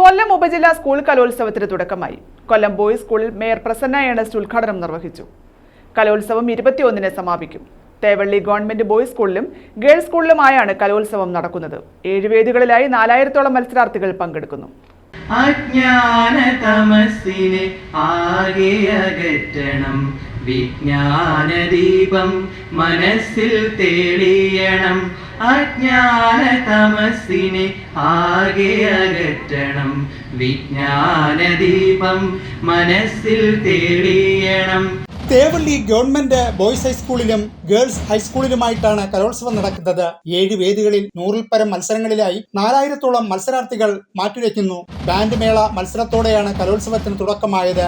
കൊല്ലം ഉപജില്ലാ സ്കൂൾ കലോത്സവത്തിന് തുടക്കമായി. കൊല്ലം ബോയ്സ് സ്കൂളിൽ മേയർ പ്രസന്ന ഏണസ്റ്റ് ഉദ്ഘാടനം നിർവഹിച്ചു. കലോത്സവം ഇരുപത്തിയൊന്നിന് സമാപിക്കും. തേവള്ളി ഗവൺമെന്റ് ബോയ്സ് സ്കൂളിലും ഗേൾസ് സ്കൂളിലുമായാണ് കലോത്സവം നടക്കുന്നത്. ഏഴ് വേദികളിലായി നാലായിരത്തോളം മത്സരാർത്ഥികൾ പങ്കെടുക്കുന്നു. അജ്ഞാന തമസിനെ ആകെ അകറ്റണം. വിജ്ഞാനദീപം മനസ്സിൽ തെളിയണം. അജ്ഞാന തമസിനെ ആകെ അകറ്റണം. വിജ്ഞാനദീപം മനസ്സിൽ തെളിയണം തേവള്ളി ഗവൺമെന്റ് ബോയ്സ് ഹൈസ്കൂളിലും ഗേൾസ് ഹൈസ്കൂളിലുമായിട്ടാണ് കലോത്സവം നടക്കുന്നത്. ഏഴ് വേദികളിൽ നൂറിൽ പരം മത്സരങ്ങളിലായി നാലായിരത്തോളം മത്സരാർത്ഥികൾ മാറ്റുരയ്ക്കുന്നു. ബാൻഡ് മേള മത്സരത്തോടെയാണ് കലോത്സവത്തിന് തുടക്കമായത്.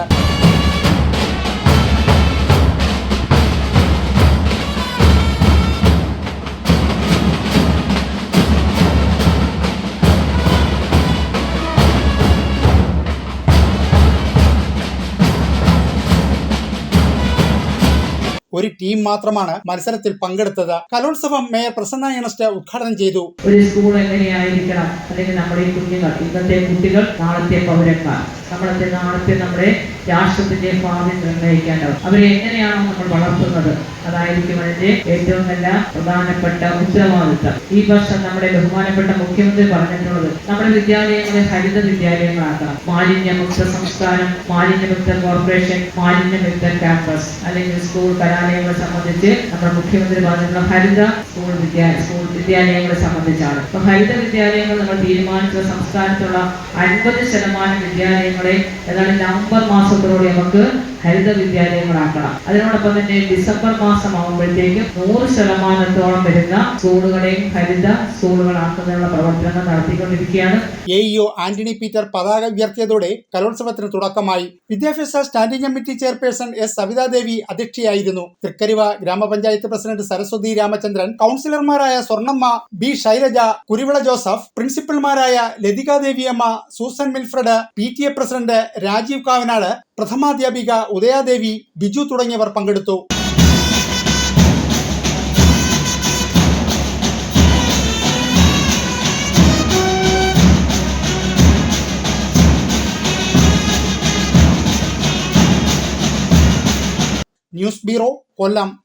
ഒരു ടീം മാത്രമാണ് മത്സരത്തിൽ പങ്കെടുത്തത്. കലോത്സവം മേയർ പ്രസന്ന ഏണസ്റ്റ് ഉദ്ഘാടനം ചെയ്തു. ഒരു സ്കൂൾ എങ്ങനെയായിരിക്കണം? അല്ലെങ്കിൽ നമ്മുടെ കുഞ്ഞുങ്ങൾ ഇന്നത്തെ കുട്ടികൾ നാളത്തെ പൗരന്മാർ. നമ്മളത്തെ നാളത്തെ നമ്മുടെ രാഷ്ട്രത്തിന്റെ ഭാവി നിർണയിക്കാനാവും. അവരെ എങ്ങനെയാണോ നമ്മൾ വളർത്തുന്നത്? അതായിരിക്കും അതിന്റെ ഏറ്റവും നല്ല പ്രധാനപ്പെട്ട ഉത്തരവാദിത്തം. ഈ വർഷം നമ്മുടെ ബഹുമാനപ്പെട്ട മുഖ്യമന്ത്രി പറഞ്ഞിട്ടുള്ളത് നമ്മുടെ വിദ്യാലയങ്ങളെ ഹരിത വിദ്യാലയങ്ങളാക്കണം മാലിന്യമുക്ത സംസ്ഥാനം മാലിന്യമുക്ത കോർപ്പറേഷൻ മാലിന്യമുക്ത ക്യാമ്പസ് അല്ലെങ്കിൽ സ്കൂൾ കലാലയങ്ങളെ സംബന്ധിച്ച് നമ്മുടെ മുഖ്യമന്ത്രി പറഞ്ഞിട്ടുള്ള ഹരിത സ്കൂൾ വിദ്യാലയ സ്കൂൾ വിദ്യാലയങ്ങളെ സംബന്ധിച്ചാണ്. ഇപ്പൊ ഹരിത വിദ്യാലയങ്ങൾ നമ്മൾ തീരുമാനിച്ച സംസ്ഥാനത്തുള്ള അൻപത് ശതമാനം വിദ്യാലയങ്ങളെ ഏതാണ്ട് നവംബർ മാസത്തോടെ നമുക്ക് ഹരിത വിദ്യാലയങ്ങളാക്കണം. അതിനോടൊപ്പം തന്നെ ഡിസംബർ മാസം ആകുമ്പോഴത്തേക്കും നൂറ് ശതമാനത്തോളം വരുന്ന സ്കൂളുകളെയും ഹരിത സ്കൂളുകളാക്കുന്നതിനുള്ള പ്രവർത്തനങ്ങൾ നടത്തിക്കൊണ്ടിരിക്കുകയാണ്. എ ആന്റണി പീറ്റർ പതാക ഉയർത്തിയതോടെ കലോത്സവത്തിന് തുടക്കമായി. വിദ്യാഭ്യാസ standing committee chairperson S Savithadevi അധ്യക്ഷയായിരുന്നു. Thrikkaruva ഗ്രാമപഞ്ചായത്ത് പ്രസിഡന്റ് സരസ്വതി രാമചന്ദ്രൻ കൗൺസിലർമാരായ Swarnamma B Shailaja Kuruvila Joseph പ്രിൻസിപ്പൽമാരായ Lathikadeviyamma Susan Milfred P T A president Rajeev Kavanad പ്രഥമാധ്യാപിക Udayadevi Biju തുടങ്ങിയവർ പങ്കെടുത്തു. News bureau Kollam.